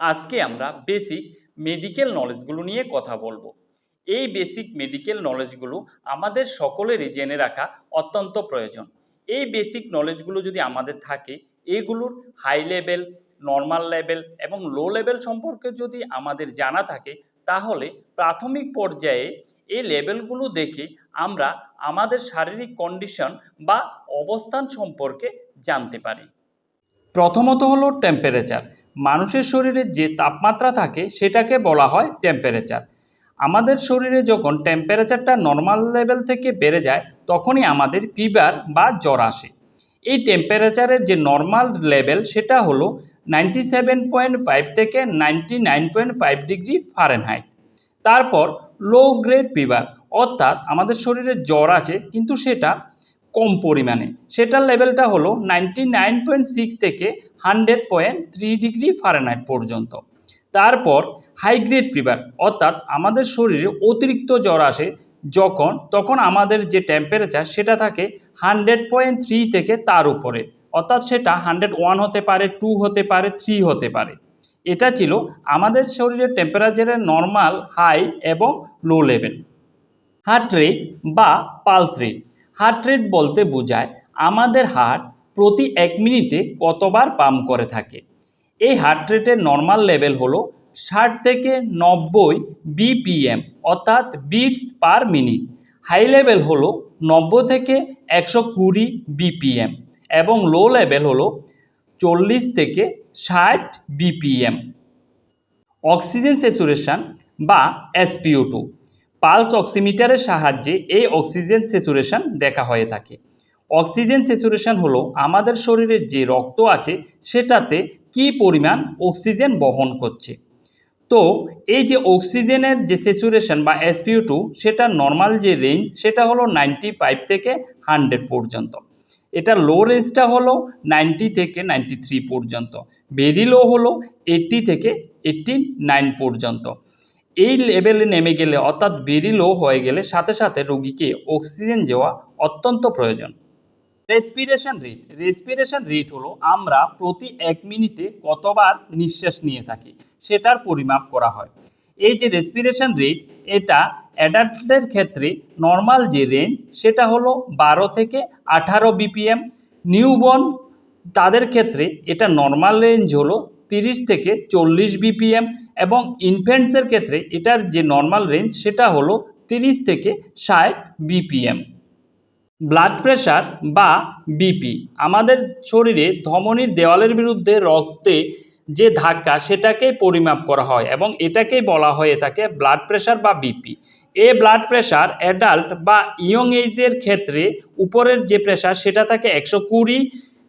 আজকে আমরা basic medical নলেজগুলো নিয়ে কথা বলব। এই বেসিক মেডিকেল নলেজগুলো আমাদের সকলেরই জেনে রাখা অত্যন্ত প্রয়োজন। এই বেসিক নলেজগুলো যদি আমাদের থাকে, এগুলোর হাই লেভেল নর্মাল লেভেল এবং লো লেভেল সম্পর্কে যদি আমাদের জানা থাকে, তাহলে প্রাথমিক পর্যায়ে এই লেভেলগুলো দেখে আমরা আমাদের শারীরিক কন্ডিশন বা অবস্থান সম্পর্কে জানতে পারি। প্রথমত হলো টেম্পারেচার মানুষের শরীরে যে তাপমাত্রা থাকে সেটাকে বলা হয় টেম্পারেচার আমাদের শরীরে যখন টেম্পারেচারটা নর্মাল লেভেল থেকে বেড়ে যায়, তখনই আমাদের ফিভার বা জ্বর আসে। এই টেম্পারেচারের যে নর্মাল লেভেল সেটা হলো নাইনটি সেভেন পয়েন্ট ফাইভ থেকে ninety nine point five degree Fahrenheit তারপর লো গ্রেড ফিভার অর্থাৎ আমাদের শরীরে জ্বর আছে, কিন্তু সেটা কম পরিমাণে। সেটার লেভেলটা হলো নাইনটি নাইন পয়েন্ট সিক্স থেকে hundred point three degree Fahrenheit পর্যন্ত। তারপর হাই গ্রেড ফিভার অর্থাৎ আমাদের শরীরে অতিরিক্ত জ্বর আসে যখন, তখন আমাদের যে টেম্পারেচার সেটা থাকে হান্ড্রেড পয়েন্ট থ্রি থেকে তার উপরে। অর্থাৎ সেটা হান্ড্রেড ওয়ান হতে পারে, টু হতে পারে, থ্রি হতে পারে। এটা ছিল আমাদের শরীরের টেম্পারেচারের নর্মাল হাই এবং লো লেভেল হার্ট রেট বা পালস রেট হার্ট রেট বলতে বোঝায় আমাদের হার্ট প্রতি এক মিনিটে কতবার পাম্প করে থাকে। এই হার্ট রেটের নর্মাল লেভেল হলো ষাট থেকে নব্বই বিপিএম, অর্থাৎ beats per minute high level হলো নব্বই থেকে একশো কুড়ি বিপিএম এবং লো লেভেল হলো চল্লিশ থেকে ষাট বিপিএম। অক্সিজেন স্যাচুরেশন বা এসপিও টু পালস অক্সিমিটারের সাহায্যে এই অক্সিজেন স্যাচুরেশন দেখা হয়ে থাকে। অক্সিজেন স্যাচুরেশন হলো আমাদের শরীরের যে রক্ত আছে, সেটাতে কি পরিমাণ অক্সিজেন বহন করছে। তো এই যে অক্সিজেনের যে স্যাচুরেশন বা এসপিও টু, সেটা নর্মাল যে রেঞ্জ, সেটা হলো নাইনটি ফাইভ থেকে হান্ড্রেড পর্যন্ত। এটা লো রেঞ্জটা হলো নাইনটি থেকে নাইনটি থ্রি পর্যন্ত। ভেরি লো হলো এইট্টি থেকে এইট্টি নাইন পর্যন্ত। এই লেভেলে নেমে গেলে অর্থাৎ ভেরি লো হয়ে গেলে সাথে সাথে রোগীকে অক্সিজেন দেওয়া অত্যন্ত প্রয়োজন। রেসপিরেশন রেট রেসপিরেশন রেট হলো আমরা প্রতি এক মিনিটে কতবার নিঃশ্বাস নিয়ে থাকি, সেটার পরিমাপ করা হয়। এই যে রেসপিরেশন রেট এটা অ্যাডাল্টের ক্ষেত্রে নর্মাল যে রেঞ্জ সেটা হলো বারো থেকে আঠারো বিপিএম নিউবর্ন তাদের ক্ষেত্রে এটা নর্মাল রেঞ্জ হলো তিরিশ থেকে চল্লিশ বিপিএম এবং ইনফ্যান্টসের ক্ষেত্রে এটার যে নর্মাল রেঞ্জ সেটা হলো তিরিশ থেকে ষাট বিপিএম ব্লাড প্রেশার বা বিপি আমাদের শরীরে ধমনির দেওয়ালের বিরুদ্ধে রক্তে যে ধাক্কা সেটাকেই পরিমাপ করা হয় এবং এটাকেই বলা হয়ে থাকে ব্লাড প্রেশার বা বিপি এ ব্লাড প্রেশার অ্যাডাল্ট বা ইয়ং এজের ক্ষেত্রে উপরের যে প্রেশার সেটা থাকে একশো কুড়ি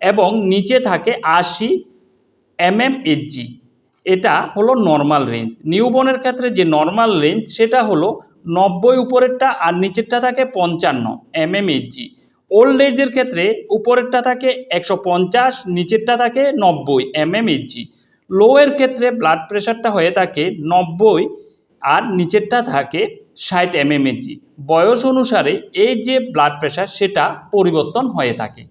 এবং নিচে থাকে আশি এমএমএইচজি এটা হলো নর্মাল রেঞ্জ নিউবর্নের ক্ষেত্রে যে নর্মাল রেঞ্জ সেটা হলো নব্বই উপরেরটা আর নিচেরটা থাকে পঞ্চান্ন এমএমএইচজি ওল্ড এজের ক্ষেত্রে উপরেরটা থাকে একশো পঞ্চাশ, নিচেরটা থাকে নব্বই এমএমএইচজি লোয়ের ক্ষেত্রে ব্লাড প্রেশারটা হয়ে থাকে নব্বই আর নিচেরটা থাকে ষাট এমএমএইচজি বয়স অনুসারে এই যে ব্লাড প্রেশার সেটা পরিবর্তন হয়ে থাকে।